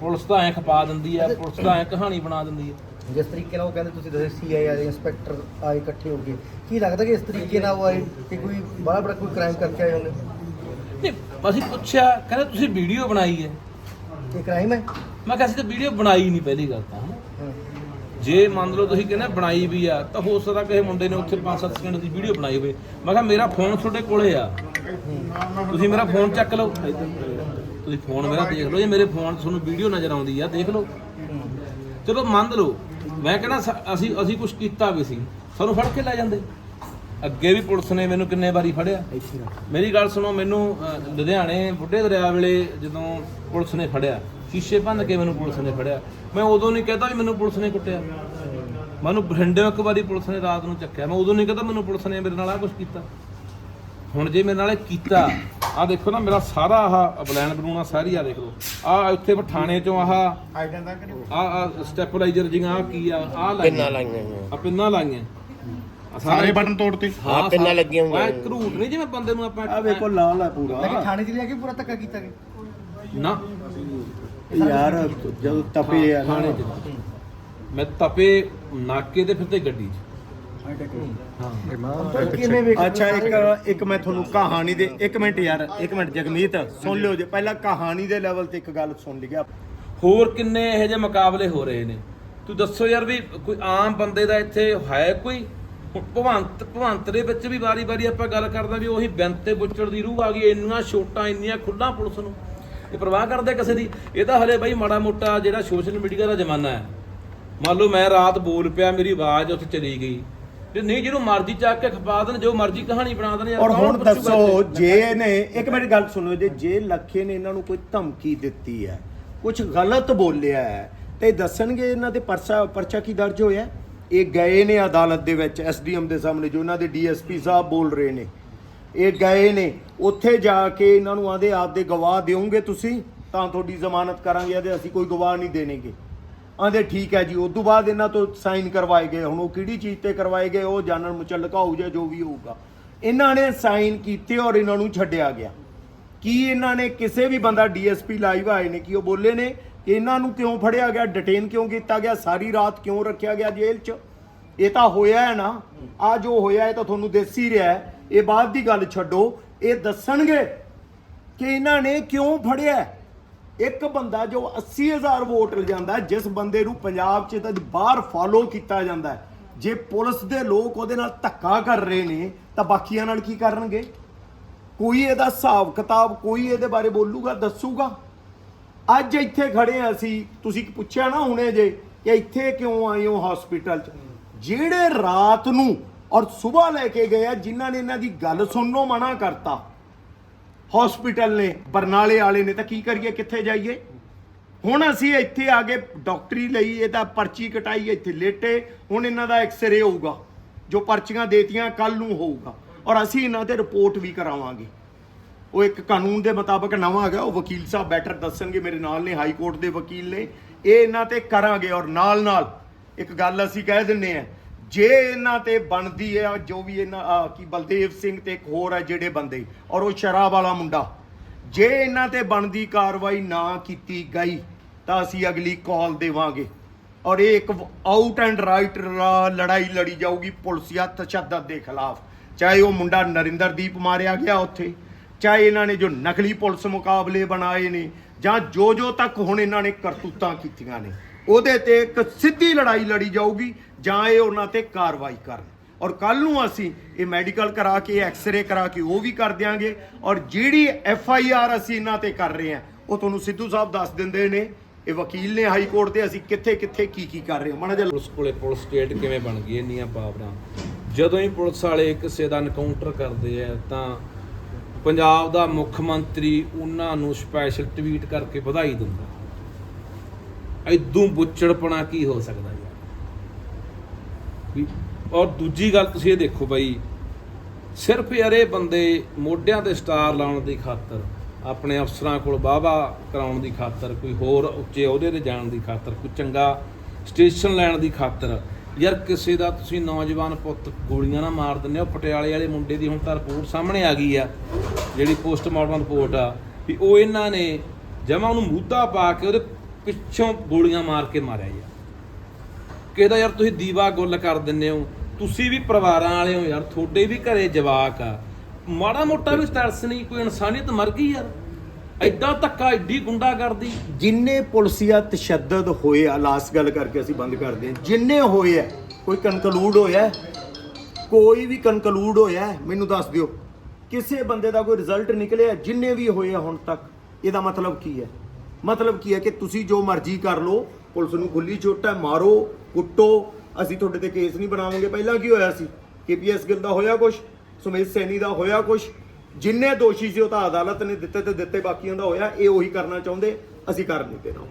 ਪੁਲਿਸ ਤਾਂ ਐ ਖਪਾ ਦਿੰਦੀ ਹੈ ਪੁਲਿਸ ਤਾਂ ਐ ਕਹਾਣੀ ਬਣਾ ਦਿੰਦੀ ਹੈ ਜਿਸ ਤਰੀਕੇ ਨਾਲ ਉਹ ਕਹਿੰਦੇ ਤੁਸੀਂ ਦੱਸਿਆ ਸੀਆਈ ਆਏ ਇੰਸਪੈਕਟਰ ਆਏ ਇਕੱਠੇ ਹੋ ਕੇ। ਕੀ ਲੱਗਦਾ ਕਿ ਇਸ ਤਰੀਕੇ ਨਾਲ ਉਹ ਆਏ ਕਿ ਕੋਈ ਬੜਾ ਬੜਾ ਕੋਈ ਕ੍ਰਾਈਮ ਕਰਕੇ ਆਏ ਹੋਣੇ? ਨਹੀਂ ਅਸੀਂ ਪੁੱਛਿਆ ਕਹਿੰਦੇ ਤੁਸੀਂ ਵੀਡੀਓ ਬਣਾਈ ਹੈ। ਇਹ ਕ੍ਰਾਈਮ ਹੈ? ਮੈਂ ਕਿਹਾ ਅਸੀਂ ਤਾਂ ਵੀਡੀਓ ਬਣਾਈ ਨਹੀਂ ਪਹਿਲੀ ਗੱਲ ਤਾਂ। ਜੇ ਮੰਨ ਲਓ ਤੁਸੀਂ ਕਹਿੰਦੇ ਬਣਾਈ ਵੀ ਆ ਤਾਂ ਹੋ ਸਕਦਾ ਕਿਸੇ ਮੁੰਡੇ ਨੇ ਉੱਥੇ 5-7 ਸਕਿੰਟ ਦੀ ਵੀਡੀਓ ਬਣਾਈ ਹੋਵੇ। ਮੈਂ ਕਿਹਾ ਮੇਰਾ ਫੋਨ ਤੁਹਾਡੇ ਕੋਲੇ ਆ। ਤੁਸੀਂ ਮੇਰਾ ਫੋਨ ਚੱਕ ਲਓ। ਤੁਸੀਂ ਫੋਨ ਮੇਰਾ ਦੇਖ ਲਓ ਜੇ ਮੇਰੇ ਫੋਨ 'ਚ ਤੁਹਾਨੂੰ ਵੀਡੀਓ ਨਜ਼ਰ ਆਉਂਦੀ ਆ ਦੇਖ ਲਓ। ਚਲੋ ਮੰਨ ਲਓ ਮੈਂ ਕਹਿੰਦਾ ਸ- ਅਸੀਂ ਅਸੀਂ ਕੁਝ ਕੀਤਾ ਵੀ ਸੀ ਸਾਨੂੰ ਫੜ ਕੇ ਲੈ ਜਾਂਦੇ। ਅੱਗੇ ਵੀ ਪੁਲਿਸ ਨੇ ਮੈਨੂੰ ਕਿੰਨੇ ਵਾਰੀ ਫੜਿਆ। ਮੇਰੀ ਗੱਲ ਸੁਣੋ ਮੈਨੂੰ ਅਹ, ਲੁਧਿਆਣੇ ਬੁੱਢੇ ਦਰਿਆ ਵੇਲੇ ਜਦੋਂ ਪੁਲਿਸ ਨੇ ਫੜਿਆ ਸ਼ੀਸ਼ੇ ਭੰਨ ਕੇ ਮੈਨੂੰ ਪੁਲਿਸ ਨੇ ਫੜਿਆ। ਮੈਂ ਉਦੋਂ ਨਹੀਂ ਕਹਤਾ ਵੀ ਮੈਨੂੰ ਪੁਲਿਸ ਨੇ ਕੁੱਟਿਆ। ਮੈਨੂੰ ਬਠਿੰਡੇ ਇੱਕ ਵਾਰੀ ਪੁਲਿਸ ਨੇ ਰਾਤ ਨੂੰ ਚੱਕਿਆ। ਮੈਂ ਉਦੋਂ ਨਹੀਂ ਕਹਤਾ ਮੈਨੂੰ ਪੁਲਿਸ ਨੇ ਮੇਰੇ ਨਾਲ ਆ ਕੁਝ ਕੀਤਾ। ਹੁਣ ਜੇ ਮੇਰੇ ਨਾਲ ਇਹ ਕੀਤਾ ਆ ਦੇਖੋ ਨਾ ਮੇਰਾ ਸਾਰਾ ਆਹ ਬਲੈਨ ਬਣਾਉਣਾ ਸਾਰੀ ਆ ਦੇਖ। ਲਓ ਆ ਇੱਥੇ ਪਠਾਣੇ ਚੋਂ ਆਹ ਆਈਡੈਂਟ ਦਾ ਕਰੀ ਆ ਆ ਸਟੈਪਲਾਈਜ਼ਰ ਜਿਹੀਆਂ ਆ ਕੀ ਆ? ਆ ਲਾਈਆਂ। ਲਾਈਆਂ ਆ ਪਿੰਨਾਂ ਲਾਈਆਂ। ਆ ਸਾਰੇ ਬਟਨ ਤੋੜਤੇ। ਹਾਂ, ਪਿੰਨਾਂ ਲੱਗੀਆਂ ਹੋਈਆਂ। ਆ ਘਰੂਟ ਨਹੀਂ ਜਿਵੇਂ ਬੰਦੇ ਨੂੰ ਆਪਾਂ ਆ ਵੇਖੋ ਲਾਲ ਹੈ ਪੂਰਾ। ਲੇਕਿਨ ਥਾਣੇ 'ਚ ਲਿਆ ਕੇ ਪੂਰਾ ਧੱਕਾ ਕੀਤਾ ਗਿਆ ਨਾ। ਯਾਰ ਜਦੋਂ ਤਪੇ ਆ ਨਾ। ਥਾਣੇ ਚ। ਮੈਂ ਤਪੇ ਨਾਕੇ ਤੇ ਫਿਰਤੇ ਗੱਡੀ 'ਚ। ਹਾਂ ਅੱਛਾ, ਇੱਕ ਇੱਕ ਮੈਂ ਤੁਹਾਨੂੰ ਕਹਾਣੀ ਦੇ ਇੱਕ ਮਿੰਟ ਯਾਰ, ਇੱਕ ਮਿੰਟ ਜਗਮੀਤ, ਸੁਣ ਲਿਓ ਜੇ। ਪਹਿਲਾਂ ਕਹਾਣੀ ਦੇ ਲੈਵਲ ਤੇ ਇੱਕ ਗੱਲ ਸੁਣ ਲਿਆ ਹੋਰ ਕਿੰਨੇ ਇਹੋ ਜਿਹੇ ਮੁਕਾਬਲੇ ਹੋ ਰਹੇ ਨੇ? ਤੂੰ ਦੱਸੋ ਯਾਰ ਵੀ ਕੋਈ ਆਮ ਬੰਦੇ ਦਾ ਇੱਥੇ ਹੈ ਕੋਈ? ਭਵੰਤ ਭਵੰਤ ਦੇ ਵਿੱਚ ਵੀ ਵਾਰੀ-ਵਾਰੀ ਆਪਾਂ ਗੱਲ ਕਰਦਾ ਵੀ ਉਹੀ ਬੈਂਤ ਤੇ ਬੁੱਚੜ ਦੀ ਰੂਹ ਆ ਗਈ, ਇੰਨੀਆਂ ਛੋਟਾਂ, ਇੰਨੀਆਂ ਖੁੱਲਾਂ ਪੁਲਿਸ ਨੂੰ। ਇਹ ਪਰਵਾਹ ਕਰਦੇ ਕਿਸੇ ਦੀ? ਇਹ ਤਾਂ ਹਲੇ ਬਾਈ ਮਾੜਾ ਮੋਟਾ ਜਿਹੜਾ ਸੋਸ਼ਲ ਮੀਡੀਆ ਦਾ ਜ਼ਮਾਨਾ ਹੈ। ਮੰਨ ਲਓ ਮੈਂ ਰਾਤ ਬੋਲ ਪਿਆ, ਮੇਰੀ ਆਵਾਜ਼ ਉੱਥੇ ਚਲੀ ਗਈ। ਤੇ ਨਹੀਂ ਜਿਹਨੂੰ ਮਰਜ਼ੀ ਚੱਕ ਕੇ ਖਪਾ ਦੇਣ ਜੋ ਮਰਜ਼ੀ ਕਹਾਣੀ ਬਣਾ ਦੇਣ ਯਾਰ ਔਰ ਕੌਣ ਹੁਣ ਪੁੱਛੂਗਾ ਦੱਸੋ ਇੱਥੇ? ਜੇ ਨੇ ਇੱਕ ਮਿੰਟ ਗੱਲ ਸੁਣੋ ਜੇ ਜੇ ਲੱਖੇ ਨੇ ਇਹਨਾਂ ਨੂੰ ਕੋਈ ਧਮਕੀ ਦਿੱਤੀ ਹੈ ਕੁਝ ਗਲਤ ਬੋਲਿਆ ਹੈ ਤੇ ਦੱਸਣਗੇ ਇਹਨਾਂ ਦੇ ਪਰਚਾ ਪਰਚਾ ਕੀ ਦਰਜ ਹੋਇਆ ਹੈ? ਇਹ ਗਏ ਨੇ ਅਦਾਲਤ ਦੇ ਵਿੱਚ ਐਸਡੀਐਮ ਦੇ ਸਾਹਮਣੇ ਜੋ ਇਹਨਾਂ ਦੇ ਡੀਐਸਪੀ ਸਾਹਿਬ ਬੋਲ ਰਹੇ ਨੇ ਇਹ ਗਏ ਨੇ ਉੱਥੇ ਜਾ ਕੇ ਇਹਨਾਂ ਨੂੰ ਆਂਦੇ ਆਪਦੇ ਗਵਾਹ ਦਿਓਗੇ ਤੁਸੀਂ ਤਾਂ ਤੁਹਾਡੀ ਜ਼ਮਾਨਤ ਕਰਾਂਗੇ ਇਹਦੇ ਅਸੀਂ ਕੋਈ ਗਵਾਹ ਨਹੀਂ ਦੇਣਗੇ ਆਂਦੇ, ਠੀਕ ਹੈ ਜੀ। ਉਸ ਤੋਂ ਬਾਅਦ ਇਹਨਾਂ ਤੋਂ ਸਾਈਨ ਕਰਵਾਏ ਗਏ। ਹੁਣ ਉਹ ਕਿਹੜੀ ਚੀਜ਼ ਤੇ ਕਰਵਾਏ ਗਏ, ਉਹ ਜਾਣਨ ਮੁਚਲਕਾ ਹੋਊ ਜਾਂ ਜੋ ਵੀ ਹੋਊਗਾ। ਇਹਨਾਂ ਨੇ ਸਾਈਨ ਕੀਤੇ ਔਰ ਇਹਨਾਂ ਨੂੰ ਛੱਡਿਆ ਗਿਆ। ਕੀ ਇਹਨਾਂ ਨੇ ਕਿਸੇ ਵੀ ਬੰਦਾ ਡੀਐਸਪੀ ਲਾਈਵ ਆਏ ਨੇ, ਕਿ ਉਹ ਬੋਲੇ ਨੇ ਕਿ ਇਹਨਾਂ ਨੂੰ ਕਿਉਂ ਫੜਿਆ ਗਿਆ ਡਿਟੇਨ ਕਿਉਂ ਕੀਤਾ ਗਿਆ, ਸਾਰੀ ਰਾਤ ਕਿਉਂ ਰੱਖਿਆ ਗਿਆ ਜੇਲ੍ਹ 'ਚ? ਇਹ ਤਾਂ ਹੋਇਆ ਹੈ ਨਾ। ਆ ਜੋ ਹੋਇਆ, ਇਹ ਤਾਂ ਤੁਹਾਨੂੰ ਦਿਸ ਹੀ। ਰਿਹਾ ਇਹ ਬਾਅਦ ਦੀ ਗੱਲ ਛੱਡੋ। ਇਹ ਦੱਸਣਗੇ ਕਿ ਇਹਨਾਂ ਨੇ ਕਿਉਂ ਫੜਿਆ ਇੱਕ ਬੰਦਾ ਜੋ 80000 ਵੋਟ ਲਿਜਾਂਦਾ, ਜਿਸ ਬੰਦੇ ਨੂੰ ਪੰਜਾਬ 'ਚ ਤਾਂ ਬਾਹਰ ਫਾਲੋ ਕੀਤਾ ਜਾਂਦਾ ਹੈ। ਜੇ ਪੁਲਿਸ ਦੇ ਲੋਕ ਉਹਦੇ ਨਾਲ ਧੱਕਾ ਕਰ ਰਹੇ ਨੇ, ਤਾਂ ਬਾਕੀਆਂ ਨਾਲ ਕੀ ਕਰਨਗੇ? ਕੋਈ ਇਹਦਾ ਹਿਸਾਬ ਕਿਤਾਬ, ਕੋਈ ਇਹਦੇ ਬਾਰੇ ਬੋਲੂਗਾ, ਦੱਸੂਗਾ? ਅੱਜ ਇੱਥੇ ਖੜੇ ਆ ਅਸੀਂ, ਤੁਸੀਂ ਪੁੱਛਿਆ ਨਾ ਹੁਣੇ ਜੇ, ਕਿ ਇੱਥੇ ਕਿਉਂ ਆਏ ਹੋ ਹਸਪੀਟਲ 'ਚ? ਜਿਹੜੇ ਰਾਤ ਨੂੰ ਔਰ ਸਵੇਰ ਲੈ ਕੇ ਗਏ ਆ, ਜਿਨ੍ਹਾਂ ਨੇ ਇਹਨਾਂ ਦੀ ਗੱਲ ਸੁਣਨੋਂ ਮਨਾ ਕਰਤਾ ਹਸਪੀਟਲ ਨੇ, ਬਰਨਾਲੇ ਵਾਲੇ ਨੇ, ਤਾਂ ਕੀ ਕਰੀਏ, ਕਿੱਥੇ ਜਾਈਏ? ਹੁਣ ਅਸੀਂ ਇੱਥੇ ਆ ਕੇ ਡਾਕਟਰੀ ਲਈ, ਇਹਦਾ ਪਰਚੀ ਕਟਾਈ, ਇੱਥੇ ਲੇਟੇ, ਹੁਣ ਇਹਨਾਂ ਦਾ ਐਕਸ-ਰੇ ਹੋਊਗਾ, ਜੋ ਪਰਚੀਆਂ ਦੇਤੀਆਂ ਕੱਲ ਨੂੰ ਹੋਊਗਾ। ਔਰ ਅਸੀਂ ਇਹਨਾਂ ਤੇ ਰਿਪੋਰਟ ਵੀ ਕਰਾਵਾਂਗੇ। ਉਹ ਇੱਕ ਕਾਨੂੰਨ ਦੇ ਮੁਤਾਬਕ ਨਵਾਂ ਹੈਗਾ, ਉਹ ਵਕੀਲ ਸਾਹਿਬ ਬੈਟਰ ਦੱਸਣਗੇ, ਮੇਰੇ ਨਾਲ ਨੇ, ਹਾਈ ਕੋਰਟ ਦੇ ਵਕੀਲ ਨੇ। ਇਹ ਇਹਨਾਂ ਤੇ ਕਰਾਂਗੇ ਔਰ ਨਾਲ ਨਾਲ ਇੱਕ ਗੱਲ ਅਸੀਂ ਕਹਿ ਦਿੰਨੇ ਆ ਜੇ ਇਹਨਾਂ ਤੇ ਬਣਦੀ ਹੈ, ਜੋ ਵੀ ਇਹਨਾਂ ਆਹ ਕੀ ਬਲਦੇਵ ਸਿੰਘ ਤੇ ਇੱਕ ਹੋਰ ਹੈ ਜਿਹੜੇ ਬੰਦੇ, ਔਰ ਉਹ ਸ਼ਰਾਬ ਵਾਲਾ ਮੁੰਡਾ, ਜੇ ਇਹਨਾਂ ਤੇ ਬਣਦੀ ਕਾਰਵਾਈ ਨਾ ਕੀਤੀ ਗਈ, ਤਾਂ ਅਸੀਂ ਅਗਲੀ ਕਾਲ ਦੇਵਾਂਗੇ। ਔਰ ਇਹ ਇੱਕ ਆਊਟ ਐਂਡ ਰਾਈਟ ਲੜਾਈ ਲੜੀ ਜਾਊਗੀ ਪੁਲਸੀਆ ਤਸ਼ੱਦਦ ਦੇ ਖਿਲਾਫ। ਚਾਹੇ ਉਹ ਮੁੰਡਾ ਨਰਿੰਦਰਦੀਪ ਮਾਰਿਆ ਗਿਆ ਉੱਥੇ, ਚਾਹੇ ਇਹਨਾਂ ਨੇ ਜੋ ਨਕਲੀ ਪੁਲਿਸ ਮੁਕਾਬਲੇ ਬਣਾਏ ਨੇ, ਜਾਂ ਜੋ ਜੋ ਤੱਕ ਹੁਣ ਇਹਨਾਂ ਨੇ ਕਰਤੂਤਾਂ ਕੀਤੀਆਂ ਨੇ, ਉਹਦੇ ਤੇ ਇੱਕ ਸਿੱਧੀ ਲੜਾਈ ਲੜੀ ਜਾਊਗੀ ਜਾਂ ਇਹ ਉਹਨਾਂ ਤੇ ਕਾਰਵਾਈ ਕਰਨ। ਔਰ ਕੱਲ ਨੂੰ ਅਸੀਂ ਇਹ ਮੈਡੀਕਲ ਕਰਾ ਕੇ ਐਕਸ-ਰੇ ਕਰਾ ਕੇ ਉਹ ਵੀ ਕਰ ਦਿਆਂਗੇ। ਔਰ ਜਿਹੜੀ ਐਫ ਆਈ ਆਰ ਅਸੀਂ ਇਹਨਾਂ ਤੇ ਕਰ ਰਹੇ ਹਾਂ, ਉਹ ਤੁਹਾਨੂੰ ਸਿੱਧੂ ਸਾਹਿਬ ਦੱਸ ਦਿੰਦੇ ਨੇ। ਇਹ ਵਕੀਲ ਨੇ ਹਾਈ ਕੋਰਟ ਤੇ ਅਸੀਂ ਕਿੱਥੇ ਕਿੱਥੇ ਕੀ ਕੀ ਕਰ ਰਹੇ ਹਾਂ। ਮਾੜਾ ਜਿਹਾ ਪੁਲਿਸ ਕੋਲੇ ਪੁਲਿਸ ਸਟੇਟ ਕਿਵੇਂ ਬਣ ਗਈ, ਇੰਨੀਆਂ ਪਾਵਰਾਂ। ਜਦੋਂ ਹੀ ਪੁਲਿਸ ਵਾਲੇ ਕਿਸੇ ਦਾ ਐਨਕਾਊਂਟਰ ਕਰਦੇ ਆ, ਤਾਂ ਪੰਜਾਬ ਦਾ ਮੁੱਖ ਮੰਤਰੀ ਉਹਨਾਂ ਨੂੰ ਸਪੈਸ਼ਲ ਟਵੀਟ ਕਰਕੇ ਵਧਾਈ ਦਿੰਦਾ। ਐਦੂ ਬੁੱਚੜਪਣਾ ਕੀ ਹੋ ਸਕਦਾ? ਵੀ। ਔਰ ਦੂਜੀ ਗੱਲ ਤੁਸੀਂ ਇਹ ਦੇਖੋ ਬਾਈ, ਸਿਰਫ ਯਾਰ ਇਹ ਬੰਦੇ ਮੋਢਿਆਂ ਤੇ ਸਟਾਰ ਲਾਉਣ ਦੀ ਖਾਤਰ, ਆਪਣੇ ਅਫਸਰਾਂ ਕੋਲ ਵਾਹਵਾ ਕਰਾਉਣ ਦੀ ਖਾਤਰ, ਕੋਈ ਹੋਰ ਉੱਚੇ ਅਹੁਦੇ ਤੇ ਜਾਣ ਦੀ ਖਾਤਰ, ਕੋਈ ਚੰਗਾ ਸਟੇਸ਼ਨ ਲੈਣ ਦੀ ਖਾਤਰ, ਯਾਰ ਕਿਸੇ ਦਾ ਤੁਸੀਂ ਨੌਜਵਾਨ ਪੁੱਤ ਗੋਲੀਆਂ ਨਾ ਮਾਰ ਦਿੰਦੇ ਹੋ, ਪਟਿਆਲੇ ਵਾਲੇ ਮੁੰਡੇ ਦੀ ਹੁਣ ਤਾਂ ਰਿਪੋਰਟ ਸਾਹਮਣੇ ਆ ਗਈ ਆ, ਜਿਹੜੀ ਪੋਸਟਮਾਰਟਮ ਰਿਪੋਰਟ ਆ, ਵੀ ਉਹ ਇਹਨਾਂ ਨੇ ਜਮਾ ਉਹਨੂੰ ਮੂਧਾ ਪਾ ਕੇ ਉਹਦੇ ਪਿੱਛੋਂ ਗੋਲੀਆਂ ਮਾਰ ਕੇ ਮਾਰਿਆ ਯਾਰ। ਕਿਹਦਾ ਯਾਰ ਤੁਸੀਂ ਦੀਵਾ ਗੁੱਲ ਕਰ ਦਿੰਦੇ ਹੋ। ਤੁਸੀਂ ਵੀ ਪਰਿਵਾਰਾਂ ਵਾਲੇ ਹੋ ਯਾਰ, ਤੁਹਾਡੇ ਵੀ ਘਰੇ ਜਵਾਕ ਆ। ਮਾੜਾ ਮੋਟਾ ਵੀ ਤਰਸ ਨਹੀਂ, ਕੋਈ ਇਨਸਾਨੀਅਤ ਮਰ ਗਈ ਯਾਰ। ਐਡਾ ਧੱਕਾ ਐਡੀ ਗੁੰਡਾ ਕਰਦੀ ਜਿੰਨੇ ਪੁਲਸੀਆ ਤਸ਼ੱਦਦ ਹੋਏ ਆ ਲਾਸਟ ਗੱਲ ਕਰਕੇ ਅਸੀਂ ਬੰਦ ਕਰਦੇ ਹਾਂ। ਜਿੰਨੇ ਹੋਏ ਆ, ਕੋਈ ਕਨਕਲੂਡ ਹੋਇਆ ਕੋਈ ਵੀ ਕਨਕਲੂਡ ਹੋਇਆ ਮੈਨੂੰ ਦੱਸ ਦਿਓ। ਕਿਸੇ ਬੰਦੇ ਦਾ ਕੋਈ ਰਿਜ਼ਲਟ ਨਿਕਲਿਆ, ਜਿੰਨੇ ਵੀ ਹੋਏ ਆ ਹੁਣ ਤੱਕ, ਇਹਦਾ ਮਤਲਬ ਕੀ ਹੈ? ਮਤਲਬ ਕੀ ਹੈ ਕਿ ਤੁਸੀਂ ਜੋ ਮਰਜ਼ੀ ਕਰ ਲਓ, ਪੁਲਿਸ ਨੂੰ ਖੁੱਲੀ ਛੋਟਾ ਮਾਰੋ ਕੁੱਟੋ, ਅਸੀਂ ਤੁਹਾਡੇ ਤੇ ਕੇਸ ਨਹੀਂ ਬਣਾਵਾਂਗੇ। ਪਹਿਲਾਂ ਕੀ ਹੋਇਆ ਸੀ? ਕੇਪੀਐਸ ਗਿੱਲ ਦਾ ਹੋਇਆ ਕੁਛ? ਸੁਮੇਸ਼ ਸੈਣੀ ਦਾ ਹੋਇਆ ਕੁਛ? ਜਿੰਨੇ ਦੋਸ਼ੀ ਸੀ ਉਹ ਤਾਂ ਅਦਾਲਤ ਨੇ ਦਿੱਤੇ ਤੇ ਦਿੱਤੇ, ਬਾਕੀਆਂ ਦਾ ਹੋਇਆ, ਇਹ ਉਹੀ ਕਰਨਾ ਚਾਹੁੰਦੇ, ਅਸੀਂ ਕਰ ਨਹੀਂ ਦੇਣਾ।